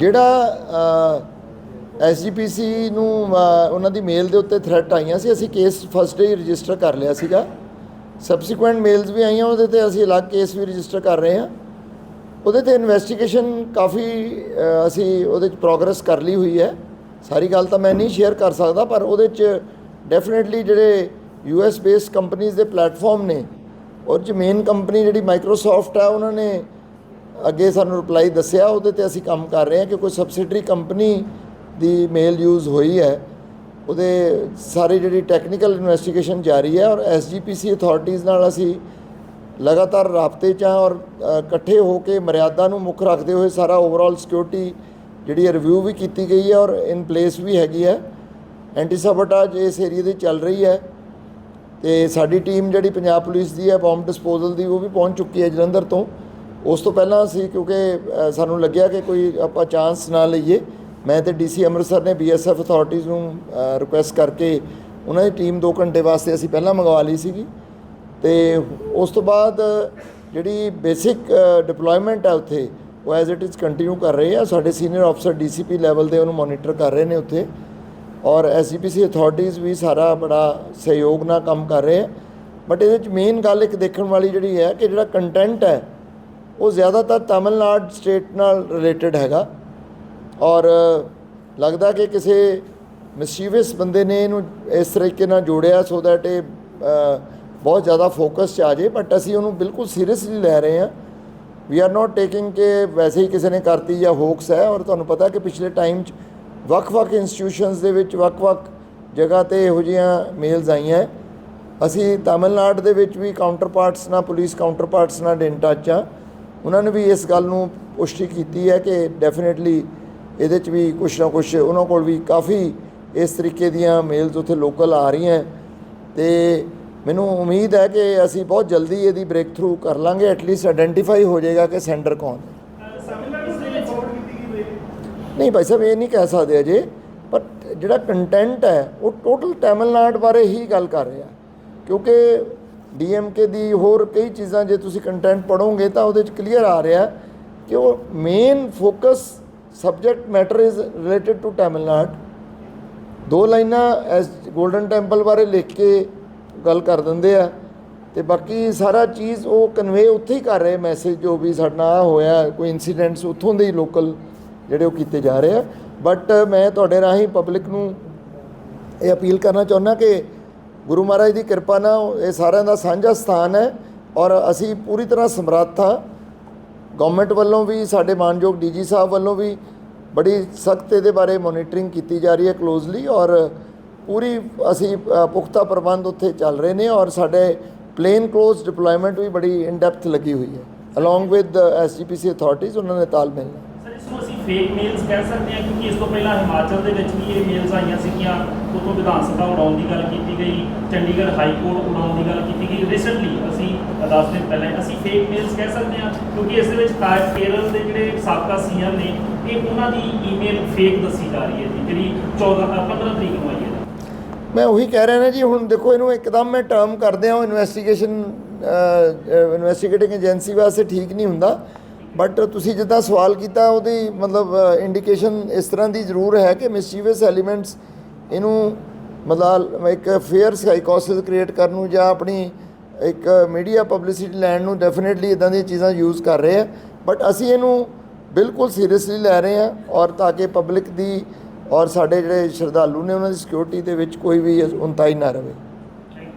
ਜਿਹੜਾ ਐਸਜੀਪੀਸੀ ਨੂੰ ਉਹਨਾਂ ਦੀ ਮੇਲ ਦੇ ਉੱਤੇ ਥ੍ਰੈਟ ਆਈਆਂ ਸੀ, ਅਸੀਂ ਕੇਸ ਫਸਟ ਡੇ ਰਜਿਸਟਰ ਕਰ ਲਿਆ ਸੀਗਾ। ਸਬਸੀਕੁਐਂਟ ਮੇਲਸ ਵੀ ਆਈਆਂ, ਉਹਦੇ ਤੇ ਅਸੀਂ ਅਲੱਗ ਕੇਸ ਵੀ ਰਜਿਸਟਰ ਕਰ ਰਹੇ ਹਾਂ। ਉਹਦੇ ਤੇ ਇਨਵੈਸਟੀਗੇਸ਼ਨ ਕਾਫੀ ਅਸੀਂ ਉਹਦੇ ਚ ਪ੍ਰੋਗਰੈਸ ਕਰ ਲਈ ਹੋਈ ਹੈ। ਸਾਰੀ ਗੱਲ ਤਾਂ ਮੈਂ ਨਹੀਂ ਸ਼ੇਅਰ ਕਰ ਸਕਦਾ, ਪਰ ਉਹਦੇ ਚ ਡੈਫੀਨਿਟਲੀ ਜਿਹੜੇ ਯੂਐਸ ਬੇਸਡ ਕੰਪਨੀਆਂ ਦੇ ਪਲੇਟਫਾਰਮ ਨੇ ਔਰ ਚ ਮੇਨ ਕੰਪਨੀ ਜਿਹੜੀ ਮਾਈਕਰੋਸਾਫਟ ਆ, ਉਹਨਾਂ ਨੇ ਅੱਗੇ ਸਾਨੂੰ ਰਿਪਲਾਈ ਦੱਸਿਆ, ਉਹਦੇ ਤੇ ਅਸੀਂ ਕੰਮ ਕਰ ਰਹੇ ਹਾਂ ਕਿ ਕੋਈ ਸਬਸਿਡਰੀ ਕੰਪਨੀ ਦੀ ਮੇਲ ਯੂਜ਼ ਹੋਈ ਹੈ। ਉਹਦੇ ਸਾਰੇ ਜਿਹੜੀ ਟੈਕਨੀਕਲ ਇਨਵੈਸਟੀਗੇਸ਼ਨ ਜਾਰੀ ਹੈ ਔਰ ਐਸਜੀਪੀਸੀ ਅਥਾਰਟੀਆਂ ਨਾਲ ਅਸੀਂ ਲਗਾਤਾਰ ਰਾਬਤੇ 'ਚ ਹਾਂ ਔਰ ਇਕੱਠੇ ਹੋ ਕੇ ਮਰਿਆਦਾ ਨੂੰ ਮੁੱਖ ਰੱਖਦੇ ਹੋਏ ਸਾਰਾ ਓਵਰਆਲ ਸਿਕਿਉਰਿਟੀ ਜਿਹੜੀ ਰਿਵਿਊ ਵੀ ਕੀਤੀ ਗਈ ਹੈ ਔਰ ਇਨ ਪਲੇਸ ਵੀ ਹੈਗੀ ਹੈ। ਐਂਟੀ ਸਾਬੋਟਾਜ ਇਸ ਏਰੀਆ ਦੀ ਚੱਲ ਰਹੀ ਹੈ ਤੇ ਸਾਡੀ ਟੀਮ ਜਿਹੜੀ ਪੰਜਾਬ ਪੁਲਿਸ ਦੀ ਹੈ ਬੰਬ ਡਿਸਪੋਜ਼ਲ ਦੀ, ਉਹ ਵੀ ਪਹੁੰਚ ਚੁੱਕੀ ਹੈ ਜਲੰਧਰ ਤੋਂ। ਉਸ ਤੋਂ ਪਹਿਲਾਂ ਅਸੀਂ ਕਿਉਂਕਿ ਸਾਨੂੰ ਲੱਗਿਆ ਕਿ ਕੋਈ ਆਪਾਂ ਚਾਂਸ ਨਾ ਲਈਏ। ਮੈਂ ਤੇ ਡੀਸੀ ਅੰਮ੍ਰਿਤਸਰ ਨੇ ਬੀਐਸਐਫ ਅਥਾਰਟੀਆਂ ਨੂੰ ਰਿਕੁਐਸਟ ਕਰਕੇ ਉਹਨਾਂ ਦੀ ਟੀਮ 2 ਘੰਟੇ ਵਾਸਤੇ ਅਸੀਂ ਪਹਿਲਾਂ ਮੰਗਵਾ ਲਈ ਸੀਗੀ। ਤੇ ਉਸ ਤੋਂ ਬਾਅਦ ਜਿਹੜੀ ਬੇਸਿਕ ਡਿਪਲੋਇਮੈਂਟ ਹੈ ਉੱਥੇ, ਉਹ ਐਜ਼ ਇਟ ਇਜ਼ ਕੰਟੀਨਿਊ ਕਰ ਰਹੇ ਆ। ਸਾਡੇ ਸੀਨੀਅਰ ਅਫਸਰ ਡੀਸੀਪੀ ਲੈਵਲ ਦੇ ਉਹਨੂੰ ਮੋਨੀਟਰ ਕਰ ਰਹੇ ਨੇ ਉੱਥੇ। ਔਰ ਐਸਜੀਪੀਸੀ ਅਥਾਰਟੀਆਂ ਵੀ ਸਾਰਾ ਬੜਾ ਸਹਿਯੋਗ ਨਾਲ ਕੰਮ ਕਰ ਰਹੇ ਆ। ਬਟ ਇਹਦੇ ਵਿੱਚ ਮੇਨ ਗੱਲ ਇੱਕ ਦੇਖਣ ਵਾਲੀ ਜਿਹੜੀ ਹੈ ਕਿ ਜਿਹੜਾ ਕੰਟੈਂਟ ਹੈ ਉਹ ਜ਼ਿਆਦਾਤਰ ਤਾਮਿਲਨਾਡ ਸਟੇਟ ਨਾਲ ਰਿਲੇਟਡ ਹੈਗਾ। ਔਰ, ਲੱਗਦਾ ਕਿ ਕਿਸੇ ਮਿਸਚੀਵਸ ਬੰਦੇ ਨੇ ਇਹਨੂੰ ਇਸ ਤਰੀਕੇ ਨਾਲ ਜੋੜਿਆ ਸੋ ਦੈਟ ਇਹ ਬਹੁਤ ਜ਼ਿਆਦਾ ਫੋਕਸ 'ਚ ਆ ਜੇ ਬਟ ਅਸੀਂ ਉਹਨੂੰ ਬਿਲਕੁਲ ਸੀਰੀਅਸਲੀ ਲੈ ਰਹੇ ਹਾਂ। ਵੀ ਆਰ ਨਾਟ ਟੇਕਿੰਗ ਕਿ ਵੈਸੇ ਹੀ ਕਿਸੇ ਨੇ ਕਰਤੀ ਜਾਂ ਹੋਕਸ ਹੈ, ਔਰ ਤੁਹਾਨੂੰ ਪਤਾ ਕਿ ਪਿਛਲੇ ਟਾਈਮ 'ਚ ਵੱਖ-ਵੱਖ ਇੰਸਟੀਟਿਊਸ਼ਨਸ ਦੇ ਵਿੱਚ ਵੱਖ-ਵੱਖ ਜਗ੍ਹਾ ਤੇ ਇਹੋ ਜਿਹੀਆਂ ਮੇਲਸ ਆਈਆਂ ਅਸੀਂ ਤਾਮਿਲਨਾਡੂ ਦੇ ਵਿੱਚ ਵੀ ਕਾਊਂਟਰਪਾਰਟਸ ਨਾਲ ਪੁਲਿਸ ਕਾਊਂਟਰਪਾਰਟਸ ਨਾਲ ਇਨ ਟੱਚ ਆ ਉਹਨਾਂ ਨੇ ਵੀ ਇਸ ਗੱਲ ਨੂੰ ਪੁਸ਼ਟੀ ਕੀਤੀ ਹੈ ਕਿ ਡੈਫੀਨਿਟਲੀ ਇਹਦੇ 'ਚ ਵੀ ਕੁਛ ਨਾ ਕੁਛ ਉਹਨਾਂ ਕੋਲ ਵੀ ਕਾਫੀ ਇਸ ਤਰੀਕੇ ਦੀਆਂ ਮੇਲਸ ਉੱਥੇ ਲੋਕਲ ਆ ਰਹੀਆਂ ਹੈ। ਤੇ ਮੈਨੂੰ ਉਮੀਦ ਹੈ ਕਿ ਅਸੀਂ ਬਹੁਤ ਜਲਦੀ ਇਹਦੀ ਬ੍ਰੇਕ ਥਰੂ ਕਰ ਲਾਂਗੇ ਐਟਲੀਸਟ ਆਇਡੈਂਟੀਫਾਈ ਹੋ ਜਾਏਗਾ ਕਿ ਸੈਂਡਰ ਕੌਣ ਹੈ। ਨਹੀਂ ਭਾਈ ਸਾਹਿਬ, ਇਹ ਨਹੀਂ ਕਹਿ ਸਕਦੇ ਅਜੇ ਪਰ ਜਿਹੜਾ ਕੰਟੈਂਟ ਹੈ, ਉਹ ਟੋਟਲ ਤਾਮਿਲਨਾਡ ਬਾਰੇ ਹੀ ਗੱਲ ਕਰ ਰਿਹਾ। ਕਿਉਂਕਿ ਡੀਐਮਕੇ ਦੀ ਹੋਰ ਕਈ ਚੀਜ਼ਾਂ ਜੇ ਤੁਸੀਂ ਕੰਟੈਂਟ ਪੜੋਗੇ ਤਾਂ ਉਹਦੇ ਚ ਕਲੀਅਰ ਆ ਰਿਹਾ ਕਿ ਉਹ main focus subject matter is related to Tamil Nadu ਦੋ ਲਾਈਨਾਂ ਐਸ 골ਡਨ ਟੈਂਪਲ ਬਾਰੇ ਲਿਖ ਕੇ ਗੱਲ ਕਰ ਦਿੰਦੇ ਆ ਤੇ ਬਾਕੀ ਸਾਰਾ ਚੀਜ਼ ਉਹ ਕਨਵੇ ਉੱਥੇ ਹੀ ਕਰ ਰਹੇ ਮੈਸੇਜ ਜੋ ਵੀ ਸਾਡਾ ਆਹ ਹੋਇਆ, ਕੋਈ ਇਨਸੀਡੈਂਟਸ ਉੱਥੋਂ ਦੇ ਹੀ ਲੋਕਲ ਜਿਹੜੇ ਉਹ ਕੀਤੇ ਜਾ ਰਹੇ ਆ। ਬਟ ਮੈਂ ਤੁਹਾਡੇ ਰਾਹੀਂ ਪਬਲਿਕ ਨੂੰ ਇਹ ਅਪੀਲ ਕਰਨਾ ਚਾਹੁੰਦਾ ਕਿ ਗੁਰੂ ਮਹਾਰਾਜ ਦੀ ਕਿਰਪਾ ਨਾਲ ਇਹ ਸਾਰਿਆਂ ਦਾ ਸਾਂਝਾ ਸਥਾਨ ਹੈ ਔਰ ਅਸੀਂ ਪੂਰੀ ਤਰ੍ਹਾਂ ਸਮਰੱਥ ਹਾਂ। ਗਵਰਨਮੈਂਟ ਵੱਲੋਂ ਵੀ, ਸਾਡੇ ਮਾਨਯੋਗ ਡੀਜੀ ਸਾਹਿਬ ਵੱਲੋਂ ਵੀ ਬੜੀ ਸਖਤ ਇਹਦੇ ਬਾਰੇ ਮੋਨੀਟਰਿੰਗ ਕੀਤੀ ਜਾ ਰਹੀ ਹੈ ਕਲੋਜ਼ਲੀ ਔਰ ਪੂਰੀ ਅਸੀਂ ਪੁਖਤਾ ਪ੍ਰਬੰਧ ਉੱਥੇ ਚੱਲ ਰਹੇ ਨੇ ਔਰ ਸਾਡੇ ਪਲੇਨ ਕਲੋਜ਼ ਡਿਪਲੋਇਮੈਂਟ ਵੀ ਬੜੀ ਇਨ ਡੈਪਥ ਲੱਗੀ ਹੋਈ ਹੈ। ਅਲੋਂਗ ਵਿਦ ਐਸਜੀਪੀਸੀ ਅਥਾਰਟੀਜ਼ ਉਹਨਾਂ ਨੇ ਤਾਲਮੇਲ ਨਾਲ। ਇਸ ਨੂੰ ਅਸੀਂ ਫੇਕ ਮੇਲਸ ਕਹਿ ਸਕਦੇ ਹਾਂ ਕਿਉਂਕਿ ਇਸ ਤੋਂ ਪਹਿਲਾਂ ਹਿਮਾਚਲ ਦੇ ਵਿੱਚ ਵੀ ਇਹ ਮੇਲਸ ਆਈਆਂ ਸੀਗੀਆਂ। ਉਤੋਂ ਵਿਧਾਨ ਸਭਾ ਉਡਾਉਣ ਦੀ ਗੱਲ ਕੀਤੀ ਗਈ, ਚੰਡੀਗੜ੍ਹ ਹਾਈ ਕੋਰਟ ਉਡਾਉਣ ਦੀ ਗੱਲ ਕੀਤੀ ਗਈ। ਰੀਸੈਂਟਲੀ ਅਸੀਂ 10 ਦਿਨ ਪਹਿਲਾਂ ਅਸੀਂ ਫੇਕ ਮੇਲਸ ਕਹਿ ਸਕਦੇ ਹਾਂ ਕਿਉਂਕਿ ਇਸ ਦੇ ਵਿੱਚ ਕਾ- ਕੇਰਲ ਦੇ ਜਿਹੜੇ ਸਾਬਕਾ ਸੀਐਮ ਨੇ, ਇਹ ਉਹਨਾਂ ਦੀ ਈਮੇਲ ਫੇਕ ਦੱਸੀ ਜਾ ਰਹੀ ਹੈ ਜੀ, ਜਿਹੜੀ 14 15 ਤਰੀਕ ਨੂੰ ਆਈ ਹੈ। ਮੈਂ ਉਹੀ ਕਹਿ ਰਿਹਾ ਨਾ ਜੀ, ਹੁਣ ਦੇਖੋ ਇਹਨੂੰ ਇੱਕਦਮ ਮੈਂ ਟਰਮ ਕਰਦੇ ਹਾਂ ਇਨਵੈਸਟੀਗੇਸ਼ਨ ਇਨਵੈਸਟੀਗੇਟਿੰਗ ਏਜੰਸੀ ਵਾਸਤੇ ਠੀਕ ਨਹੀਂ ਹੁੰਦਾ। ਬਟ ਤੁਸੀਂ ਜਿੱਦਾਂ ਸਵਾਲ ਕੀਤਾ, ਉਹਦੀ ਮਤਲਬ ਇੰਡੀਕੇਸ਼ਨ ਇਸ ਤਰ੍ਹਾਂ ਦੀ ਜ਼ਰੂਰ ਹੈ ਕਿ ਮਿਸਚੀਵਸ ਐਲੀਮੈਂਟਸ ਇਹਨੂੰ ਮਤਲਬ ਇੱਕ ਫੇਅਰ ਸਾਈਕੋਸਿਸ ਕ੍ਰੀਏਟ ਕਰਨ ਨੂੰ ਜਾਂ ਆਪਣੀ ਇੱਕ ਮੀਡੀਆ ਪਬਲਿਸਿਟੀ ਲੈਣ ਨੂੰ ਡੈਫੀਨਿਟਲੀ ਇਦਾਂ ਦੀਆਂ ਚੀਜ਼ਾਂ ਯੂਜ਼ ਕਰ ਰਹੇ ਆ। ਬਟ ਅਸੀਂ ਇਹਨੂੰ ਬਿਲਕੁਲ ਸੀਰੀਅਸਲੀ ਲੈ ਰਹੇ ਹਾਂ ਔਰ ਤਾਂ ਕਿ ਪਬਲਿਕ ਦੀ ਔਰ ਸਾਡੇ ਜਿਹੜੇ ਸ਼ਰਧਾਲੂ ਨੇ ਉਹਨਾਂ ਦੀ ਸਿਕਿਉਰਿਟੀ ਦੇ ਵਿੱਚ ਕੋਈ ਵੀ ਉਨਤਾਈ ਨਾ ਰਵੇ।